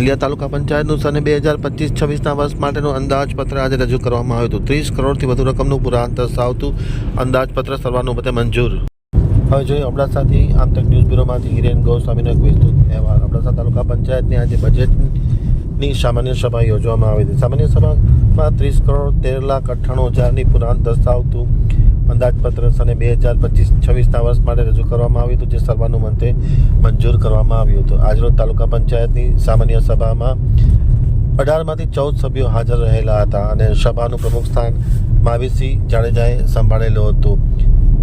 નલિયા તાલુકા પંચાયતનું સને બે હજાર પચીસ છવ્વીસના વર્ષ માટેનું અંદાજપત્ર આજે રજૂ કરવામાં આવ્યું હતું. ત્રીસ કરોડથી વધુ રકમનું પુરાણ દર્શાવતું અંદાજપત્ર સર્વાનુમતે મંજૂર. હવે જોઈએ અબડાસાથી આમતક ન્યૂઝ બ્યુરોમાંથી હિરેન ગોસ્વામીનો એક વિસ્તૃત અહેવાલ. અબડાસા તાલુકા પંચાયતની આજે બજેટની સામાન્ય સભા યોજવામાં આવી હતી. સામાન્ય સભામાં ત્રીસ કરોડ તેર લાખ અઠ્ઠાણું હજારની પુરાણ દર્શાવતું અંદાજપત્ર સને બે હજાર પચીસ છવ્વીસના વર્ષ માટે રજૂ કરવામાં આવ્યું હતું, જે સર્વાનુમતે મંજૂર કરવામાં આવ્યું હતું. આજરોજ તાલુકા પંચાયતની સામાન્ય સભામાં અઢારમાંથી ચૌદ સભ્યો હાજર રહેલા હતા અને સભાનું પ્રમુખ સ્થાન માવીસિંહ જાડેજાએ સંભાળેલું હતું.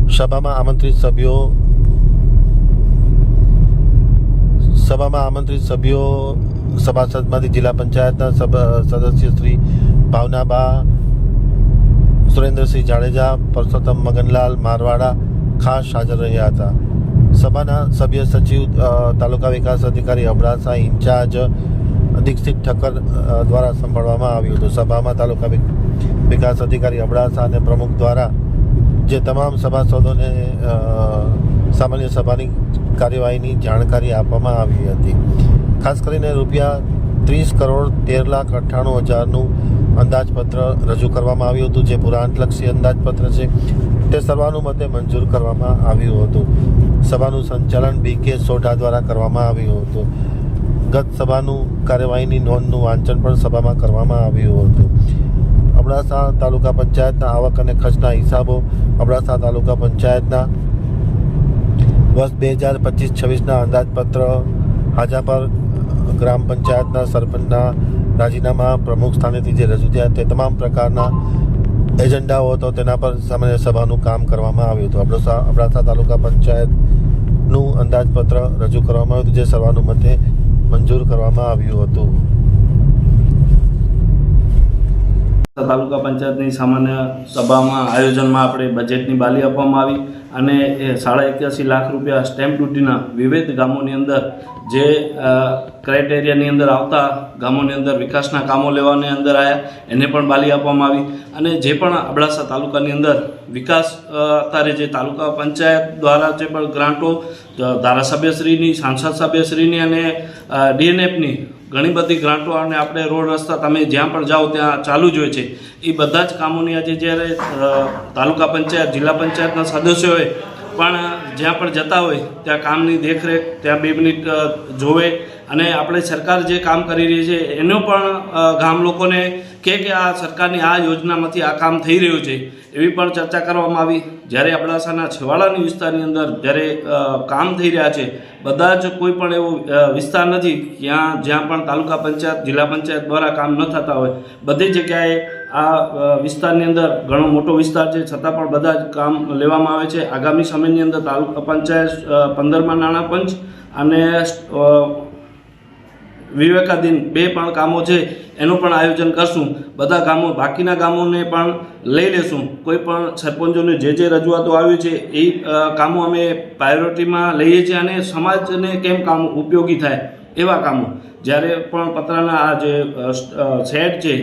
સભામાં આમંત્રિત સભ્યો સભામાં આમંત્રિત સભ્યો સભાસદમાંથી જિલ્લા પંચાયતના સભ- સદસ્ય શ્રી ભાવનાબા સુરેન્દ્રસિંહ જાડેજા, પરસોત્તમ મગનલાલ, મારવાડા, ખાસ હાજર રહ્યા હતા. સભાના સભ્ય સચિવ તાલુકા વિકાસ અધિકારી અબડાસા ઇન્ચાર્જ દીક્ષિત ઠક્કર દ્વારા સંભાળવામાં આવ્યું હતું. સભામાં તાલુકા વિકાસ અધિકારી અબડાસા અને પ્રમુખ દ્વારા જે તમામ સભાસદોને સામાન્ય સભાની કાર્યવાહીની જાણકારી આપવામાં આવી હતી. ખાસ કરીને રૂપિયા ત્રીસ કરોડ તેર લાખ અઠ્ઠાણું હજારનું અંદાજપત્ર રજૂ કરવામાં આવ્યું હતું, જે પુરાણલક્ષી અંદાજપત્ર છે, તે સર્વાનુમતે મંજૂર કરવામાં આવ્યું હતું. સભાનું સંચાલન બી કે સોઢા દ્વારા કરવામાં આવ્યું હતું. ગત સભાનું કાર્યવાહીની નોંધનું વાંચન પણ સભામાં કરવામાં આવ્યું હતું. અબડાસા તાલુકા પંચાયતના આવક અને ખર્ચના હિસાબો અબડાસા તાલુકા પંચાયતના વર્ષ બે હજાર પચીસ છવ્વીસના અંદાજપત્ર, હાજાપર ગ્રામ પંચાયતના સરપંચના રાજીનામા પ્રમુખ સ્થાનેથી જે રજૂ થયા તે તમામ પ્રકારના એજન્ડાઓ હતો, તેના પર સામાન્ય સભાનું કામ કરવામાં આવ્યું હતું. અબડાસા અબડાસા તાલુકા પંચાયતનું અંદાજપત્ર રજૂ કરવામાં આવ્યું હતું, જે સર્વાનુમતે મંજૂર કરવામાં આવ્યું હતું. તાલુકા પંચાયતની સામાન્ય સભામાં આયોજનમાં આપણે બજેટની બાલી આપવામાં આવી. અને સાડા એક્યાસી લાખ રૂપિયા સ્ટેમ્પ ડ્યુટીના વિવિધ ગામોની અંદર જે ક્રાઇટેરિયાની અંદર આવતા ગામોની અંદર વિકાસના કામો લેવાની અંદર આવ્યા એને પણ બાલી આપવામાં આવી. અને જે પણ અબડાસા તાલુકાની અંદર વિકાસ અત્યારે જે તાલુકા પંચાયત દ્વારા જે પણ ગ્રાન્ટો, ધારાસભ્યશ્રીની, સાંસદ સભ્યશ્રીની અને ડીએનએફની ઘણી બધી ગ્રાન્ટો અને આપણે રોડ રસ્તા તમે જ્યાં પણ જાઓ ત્યાં ચાલુ જ હોય છે. એ બધા જ કામોની આજે જ્યારે તાલુકા પંચાયત, જિલ્લા પંચાયતના સદસ્યોએ પણ જ્યાં પણ જતા હોય, ત્યાં કામની દેખરેખ, ત્યાં બે મિનિટ જોવે અને આપણે સરકાર જે કામ કરી રહી છે, એનો પણ ગામ લોકોને કે કે આ સરકારની આ યોજનામાંથી આ કામ થઈ રહ્યું છે, એવી પણ ચર્ચા કરવામાં આવી. જ્યારે અબડાસાના છેવાડાની વિસ્તારની અંદર જ્યારે કામ થઈ રહ્યા છે, બધા જ કોઈ પણ એવો વિસ્તાર નથી જ્યાં જ્યાં પણ તાલુકા પંચાયત, જિલ્લા પંચાયત દ્વારા કામ ન થતા હોય, બધી જગ્યાએ આ વિસ્તારની અંદર ઘણો મોટો વિસ્તાર છે. છતાં પણ બધા જ કામ લેવામાં આવે છે. આગામી સમયની અંદર તાલુકા પંચાયત પંદરમાં નાણાં પંચ અને વિવેકાધીન બે પણ કામો છે. એનું પણ આયોજન કરશું. બધા ગામો, બાકીના ગામોને પણ લઈ લેશું. કોઈ પણ સરપંચોને જે જે રજૂઆતો આવી છે, એ કામો અમે પ્રાયોરિટીમાં લઈએ છીએ અને સમાજને કેમ કામ ઉપયોગી થાય એવા કામો. જ્યારે પણ પતરાના આ જે શેડ છે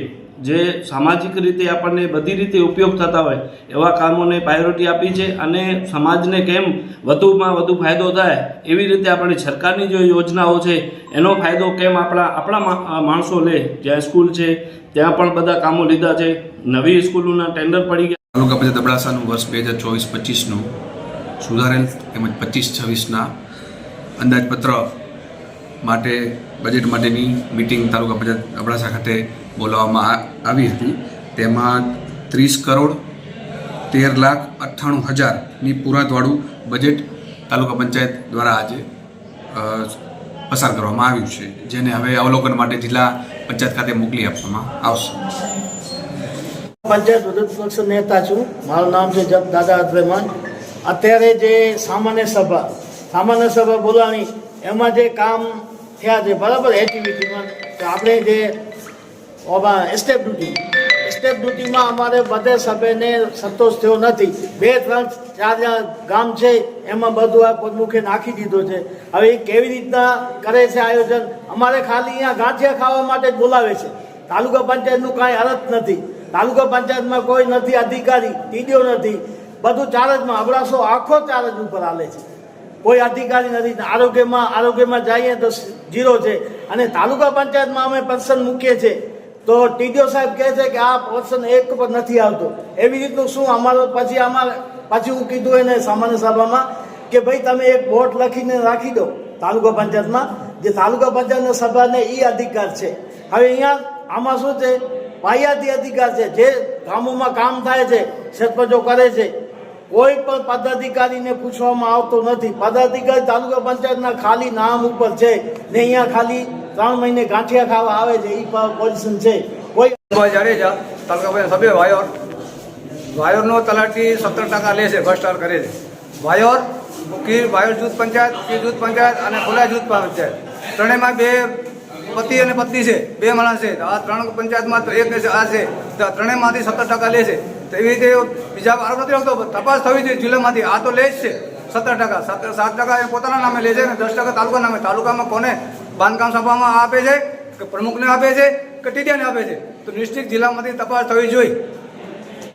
જે સામાજિક રીતે આપણને બધી રીતે ઉપયોગ થતા હોય, એવા કામોને પ્રાયોરિટી આપી છે અને સમાજને કેમ વધુમાં વધુ ફાયદો થાય, એવી રીતે આપણી સરકારની જે યોજનાઓ છે, એનો ફાયદો કેમ આપણા આપણા માણસો લે? જ્યાં સ્કૂલ છે, ત્યાં પણ બધા કામો લીધા છે. નવી સ્કૂલોના ટેન્ડર પડી ગયા. તાલુકા પંચાયત અબડાસાનું વર્ષ બે હજાર ચોવીસ પચીસનું સુધારેલ તેમજ પચીસ છવ્વીસના અંદાજપત્ર માટે બજેટ માટેની મિટિંગ તાલુકા પંચાયત અબડાસા ખાતે બોલાવવામાં આવી હતી. તેમાં ત્રીસ કરોડ તેર લાખ અઠ્ઠાણું હજારની પુરાતવાળું બજેટ તાલુકા પંચાયત દ્વારા આજે પસાર કરવામાં આવ્યું છે, જેને હવે અવલોકન માટે જિલ્લા પંચાયત ખાતે મોકલી આપવામાં આવશે. પંચાયત વિરોધ નેતા છું. મારું નામ છે જબ દાદા રહેમાન અત્યારે જે સામાન્ય સભા સામાન્ય સભા બોલાણી, એમાં જે કામ થયા છે, બરાબર એક્ટિવિટીમાં આપણે જે સ્ટેપ ડ્યુટી સ્ટેપ ડ્યુટીમાં અમારે બધે સભ્યને સંતોષ થયો નથી. બે ત્રણ ચાર ગામ છે, એમાં બધું આ પગમુખે નાખી દીધો છે. હવે એ કેવી રીતના કરે છે આયોજન? અમારે ખાલી અહીંયા ગાંઠિયા ખાવા માટે જ બોલાવે છે. તાલુકા પંચાયતનું કાંઈ અરથ નથી. તાલુકા પંચાયતમાં કોઈ નથી અધિકારી, ટીડીઓ નથી. બધું ચાર્જમાં અબડાસો આખો ચાર્જ ઉપર હાલે છે. કોઈ અધિકારી નથી. આરોગ્યમાં આરોગ્યમાં જઈએ તો જીરો છે. અને તાલુકા પંચાયતમાં અમે પર્સન મૂકીએ છીએ. તો ટીડીઓ સાહેબ કહે છે કે આ ઓપ્શન એક પર નથી આવતો. એવી રીતનું શું અમારો પછી અમારે પછી હું કીધું એને સામાન્ય સભામાં કે ભાઈ તમે એક બોર્ડ લખીને રાખી દો તાલુકા પંચાયતમાં, જે તાલુકા પંચાયતના સભાને એ અધિકાર છે. હવે અહીંયા આમાં શું છે? પાયાથી અધિકાર છે. જે ગામોમાં કામ થાય છે સરપંચો કરે છે કોઈ પણ પદાધિકારીને પૂછવામાં આવતો નથી. પદાધિકારી તાલુકા પંચાયતના ખાલી નામ ઉપર છે ને અહીંયા ખાલી ત્રણ મહિને ગાંઠિયા ખાવા આવે છે. એ પોઝિશન છે. કોઈ જાડેજા તાલુકા પંચાયત સભ્ય વાયોર. વાયોરનો તલાટી સત્તર ટકા લે છે ફર્સ્ટ સ્ટાર કરે છે. વાયોર, કીર, વાયોર જૂથ પંચાયત, કીર જૂથ પંચાયત અને ખોલા જૂથ પંચાયત. ત્રણેયમાં બે પતિ અને પત્ની છે, બે માણસ છે. આ ત્રણ પંચાયતમાં એક આ છે. ત્રણેયમાંથી સત્તર ટકા લે છે. એવી રીતે બીજા આરોપ નથી રાખતો તપાસ થવી જોઈએ જિલ્લામાંથી. આ તો લે જ છે. સત્તર ટકા. સાત ટકા એ પોતાના નામે લે છે અને દસ ટકા તાલુકા નામે. તાલુકામાં કોને બાંધકામ સભામાં આપે છે? કે પ્રમુખને આપે છે? કે ટીડીયાને આપે છે? તો ડિસ્ટ્રિક્ટ જિલ્લામાંથી તપાસ થવી જોઈએ.